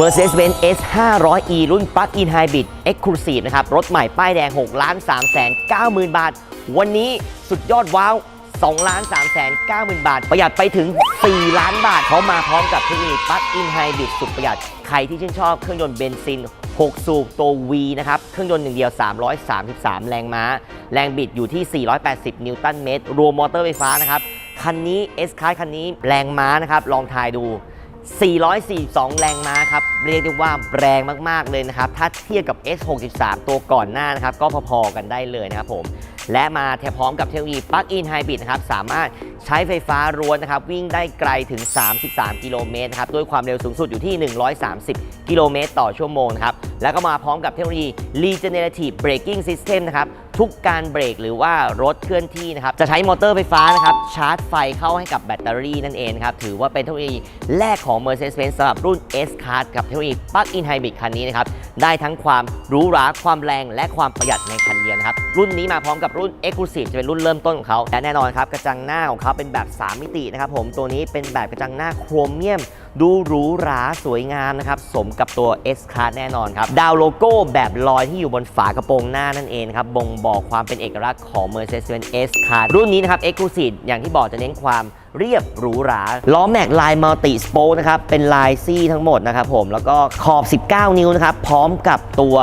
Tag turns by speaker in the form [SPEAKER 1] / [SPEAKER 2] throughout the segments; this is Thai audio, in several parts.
[SPEAKER 1] Mercedes-Benz S 500e รุ่น Plug-in Hybrid Exclusive นะครับ รถใหม่ป้ายแดง 6 ล้าน3แสน9หมื่นบาท วันนี้สุดยอดว้าว2ล้าน3แสน9หมื่นบาท ประหยัดไปถึง 4 ล้านบาท เขามาพร้อมกับเทคโนโลยี Plug-in Hybrid สุดประหยัด ใครที่ชื่นชอบเครื่องยนต์เบนซิน 6 สูบตัว V นะครับ เครื่องยนต์หนึ่งเดียว 333 แรงม้า แรงบิดอยู่ที่ 480 นิวตันเมตร รวมมอเตอร์ไฟฟ้านะครับ คันนี้ S Class คันนี้แรงม้านะครับ ลองทายดู 442 แรงม้าครับ เรียกได้ว่าแรงมาก ๆ เลยนะครับ ถ้าเทียบกับ S63 ตัวก่อนหน้านะครับ ก็พอ ๆ กันได้เลยนะครับผม และมาแทบพร้อมกับเทคโนโลยี Plug-in Hybrid นะครับสามารถใช้ไฟฟ้าล้วนนะครับวิ่งได้ไกลถึง 33 กิโลเมตรครับด้วยความเร็วสูงสุดอยู่ที่ 130 กิโลเมตรต่อชั่วโมงครับแล้วก็มาพร้อมกับเทคโนโลยี Regenerative Braking System นะครับทุกการเบรกหรือว่ารถเคลื่อนที่นะครับจะใช้มอเตอร์ไฟฟ้านะครับชาร์จไฟเข้าให้กับแบตเตอรี่นั่นเองครับถือว่าเป็นเทคโนโลยีแรกของ Mercedes-Benz สำหรับรุ่น S-Class กับเทคโนโลยี Plug-in Hybrid คันนี้นะครับได้ทั้งความหรูหราความแรงและความประหยัดในคันเดียวนะครับรุ่นนี้มาพร้อมกับรุ่น Exclusive จะเป็นรุ่นเริ่มต้นของเขาและแน่นอนครับกระจังหน้าของเขาเป็นแบบ 3 มิตินะครับผมตัวนี้เป็นแบบกระจังหน้าโครเมียม ดูหรูหราสวยงามนะครับสมกับตัว S Class แน่นอนครับดาวโลโก้แบบลอยที่อยู่บนฝากระโปรงหน้านั่นเองครับบ่งบอกความเป็นเอกลักษณ์ของ Mercedes-Benz S Class รุ่นนี้นะครับ Exclusive อย่างที่บอกจะเน้นความ เรียบหรูหรา ล้อแม็กลายมัลติสโปนะครับ เป็นลายซี่ทั้งหมดนะครับผม แล้วก็ขอบ 19 นิ้วนะครับ พร้อมกับตัว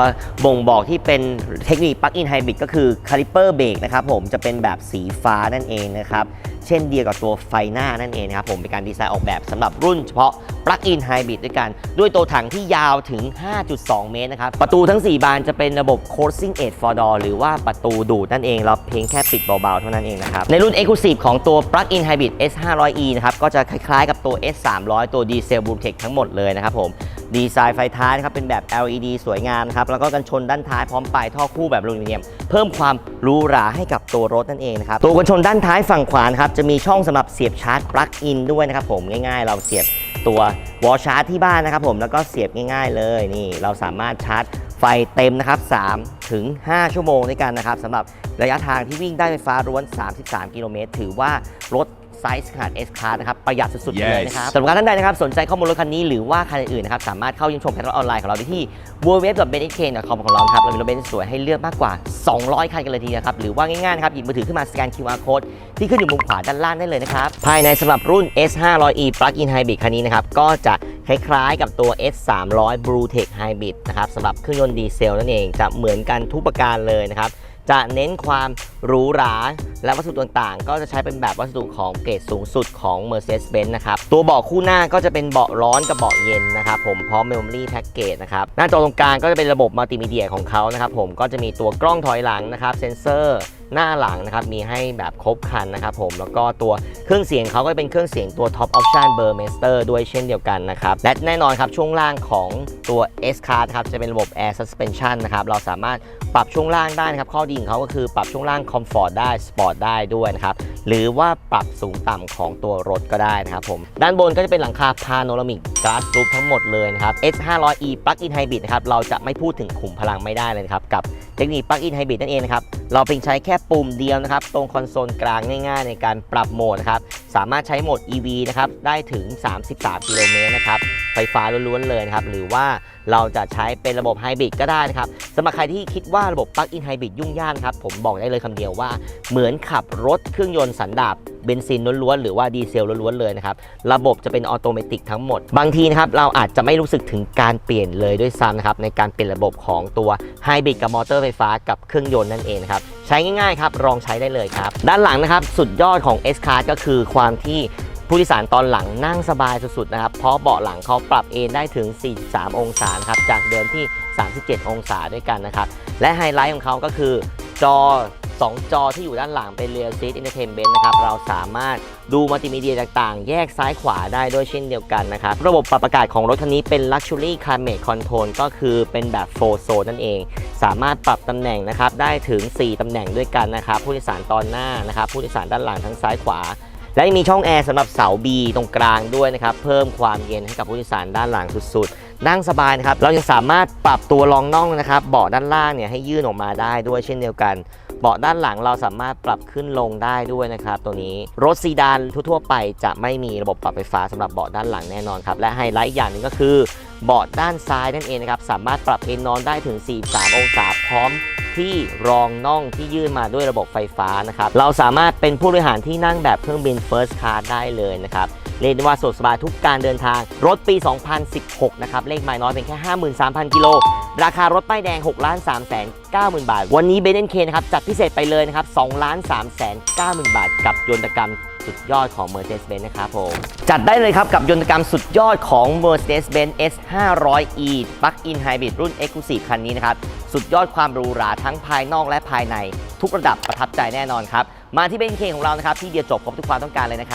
[SPEAKER 1] บ่งบอกที่เป็นเทคนิคปักอินไฮบริดก็คือคาลิเปอร์เบรกนะครับผม จะเป็นแบบสีฟ้านั่นเองนะครับ เช่นเดียวกับตัวไฟหน้านั่นเองนะครับผมเป็นการดีไซน์ออกแบบสำหรับรุ่นเฉพาะ Plug-in Hybrid ด้วยกัน ด้วยตัวถังที่ยาวถึง 5.2 เมตรนะครับ ประตูทั้ง 4 บานจะเป็นระบบ Closing Aid for Door หรือว่าประตูดูดนั่นเอง เราเพียงแค่ปิดเบาๆ เท่านั้นเองนะครับ ในรุ่น Exclusive ของตัว Plug-in Hybrid S500e นะครับ ก็จะคล้ายๆกับตัว S300 ตัว Diesel b l u e t e c h ทั้งหมดเลยนะครับผม ดีไซน์ไฟท้ายนะครับเป็นแบบ LED สวยงามครับแล้วก็กันชนด้านท้ายพร้อมปลายท่อคู่แบบอลูมิเนียม เพิ่มความหรูหราให้กับตัวรถนั่นเองนะครับตัวกันชนด้านท้ายฝั่งขวานครับจะมีช่องสำหรับเสียบชาร์จปลั๊กอินด้วยนะครับผมง่ายๆ เราเสียบตัววอลชาร์จที่บ้านนะครับผมแล้วก็เสียบง่าย ๆ เลยนี่เราสามารถชาร์จไฟเต็มนะครับ3ถึง 5 ชั่วโมงด้วยกันนะครับสำหรับระยะทางที่วิ่งได้ไฟฟ้าล้วน 33 กิโลเมตร ถือว่ารถ ไซส์ขนาด S Class นะครับ ประหยัดสุดๆไปเลย
[SPEAKER 2] Yes
[SPEAKER 1] นะครับสำหรับท่านใดนะครับ สนใจข้อมูลรถคันนี้หรือว่าคันอื่นๆนะครับ สามารถเข้าเยี่ยมชมแพลตฟอร์มออนไลน์ของเราได้ที่ www.benxk.com ของเราครับ เรามีรถเบนซ์สวยให้เลือกมากกว่า 200 คันกันเลยทีเดียวครับ หรือว่าง่ายๆนะครับ หยิบมือถือขึ้นมาสแกน QR code ที่ขึ้นอยู่มุมขวาด้านล่างได้เลยนะครับ ภายในสำหรับรุ่น S500e Plug-in Hybrid คันนี้นะครับก็จะคล้ายๆกับตัว S300 Blue Tech Hybrid นะครับสำหรับเครื่องยนต์ดีเซลนั่นเองจะเหมือนกันทุกประการเลยนะครับ จะเน้นความหรูหรา และวัสดุต่างๆ ก็จะใช้เป็นแบบวัสดุของเกรดสูงสุดของ Mercedes-Benz นะครับ ตัวเบาะคู่หน้าก็จะเป็นเบาะร้อนกับเบาะเย็นนะครับผมพร้อม Memory Package นะครับหน้าจอตรงกลางก็จะเป็นระบบมัลติมีเดียของเขานะครับผมก็จะมีตัวกล้องถอยหลังนะครับเซนเซอร์หน้าหลังนะครับมีให้แบบครบครันนะครับผมแล้วก็ตัวเครื่องเสียงเขาก็เป็นเครื่องเสียงตัว Top Option Burmester ด้วยเช่นเดียวกันนะครับและแน่นอนครับช่วงล่างของตัว S Class ครับจะเป็นระบบ Air Suspension นะครับเราสามารถปรับช่วงล่างได้นะครับข้อดีของเขาก็คือปรับช่วงล่าง Comfort ได้ Sport ได้ด้วยนะครับหรือว่าปรับสูงต่ำของตัวรถก็ได้นะครับผมด้านบนก็จะเป็นหลังคา Panoramic Glass Roof ทั้งหมดเลยนะครับ S500e Plug-in Hybrid นะครับเราจะไม่พูดถึงขุมพลังไม่ได้เลยครับกับเทคนิค Plug-in Hybrid นั่นเองนะครับเราเพียงใช้แค่ปุ่มเดียวนะครับตรงคอนโซลกลางง่ายๆ ในการปรับโหมดนะครับสามารถใช้โหมด EV นะครับได้ถึง 33 กิโลเมตรนะครับ ไฟฟ้าล้วนๆเลยนะครับหรือว่าเราจะใช้เป็นระบบไฮบริดก็ได้นะครับสำหรับใครที่คิดว่าระบบ Plug-in Hybrid ยุ่งยากครับผมบอกได้เลยคำเดียวว่า เหมือนขับรถเครื่องยนต์สันดาปเบนซินล้วนๆหรือว่าดีเซลล้วนๆเลยนะครับระบบจะเป็นออโตเมติกทั้งหมด บางทีนะครับเราอาจจะไม่รู้สึกถึงการเปลี่ยนเลยด้วยซ้ำนะครับในการเปลี่ยนระบบของตัวไฮบริดกับมอเตอร์ไฟฟ้ากับเครื่องยนต์นั่นเองครับใช้ง่ายๆครับลองใช้ได้เลยครับ ด้านหลังนะครับสุดยอดของ S Class ก็คือความที่ ผู้โดยสารตอนหลังนั่งสบายสุดๆนะครับ เพราะเบาะหลังเขาปรับเอนได้ถึง 43 องศาครับ จากเดิมที่ 37 องศาด้วยกันนะครับ และไฮไลท์ของเขาก็คือจอ 2 จอที่อยู่ด้านหลังเป็น Rear Seat Entertainment นะครับ เราสามารถดูมัลติมีเดียต่างๆ แยกซ้ายขวาได้ด้วยเช่นเดียวกันนะครับ ระบบปรับอากาศของรถคันนี้เป็น Luxury Climate Control ก็คือเป็นแบบ4 Zone นั่นเอง สามารถปรับตำแหน่งนะครับ ได้ถึง 4 ตำแหน่งด้วยกันนะครับ ผู้โดยสารตอนหน้านะครับ ผู้โดยสารด้านหลังทั้งซ้ายขวา และยังมีช่องแอร์สำหรับเสา B ตรงกลางด้วยนะครับเพิ่มความเย็นให้กับผู้โดยสารด้านหลังสุดๆ นั่งสบายนะครับเรายังสามารถปรับตัวรองน่องนะครับเบาะด้านล่างเนี่ยให้ยื่นออกมาได้ด้วยเช่นเดียวกันเบาะด้านหลังเราสามารถปรับขึ้นลงได้ด้วยนะครับตัวนี้รถซีดานทั่วๆไปจะไม่มีระบบปรับไฟฟ้าสำหรับเบาะด้านหลังแน่นอนครับและไฮไลท์อย่างหนึงก็คือเบาะด้านซ้ายนั่นเองนะครับสามารถปรับเอนนอนได้ถึง 43 องศาพร้อม ที่รองน่องที่ยื่นมาด้วยระบบไฟฟ้านะครับ เราสามารถเป็นผู้บริหารที่นั่งแบบเครื่องบิน First Class ได้เลยนะครับเรียกได้ว่าสะดวกสบายทุกการเดินทาง รถปี 2016 นะครับ เลขไม้น้อยเป็นแค่ 53,000 กิโล ราคารถป้ายแดง6 3 9 0 0 0 บาท วันนี้เบนเ k นะครับ จัดพิเศษไปเลยนะครับ2 3 9 0 0 0 0 บาท กับยนตกรรมสุดยอดของ Mercedes-Benz นะครับผม จัดได้เลยครับ กับยนตกรรมสุดยอดของ Mercedes-Benz S 500e Plug-in Hybrid รุ่น Exclusive คันนี้นะครับ สุดยอดความหรูหราทั้งภายนอกและภายใน ทุกระดับประทับใจแน่นอนครับ มาที่เบนเคของเรานะครับที่เดียวจบครบทุกความต้องการเลยนะครับ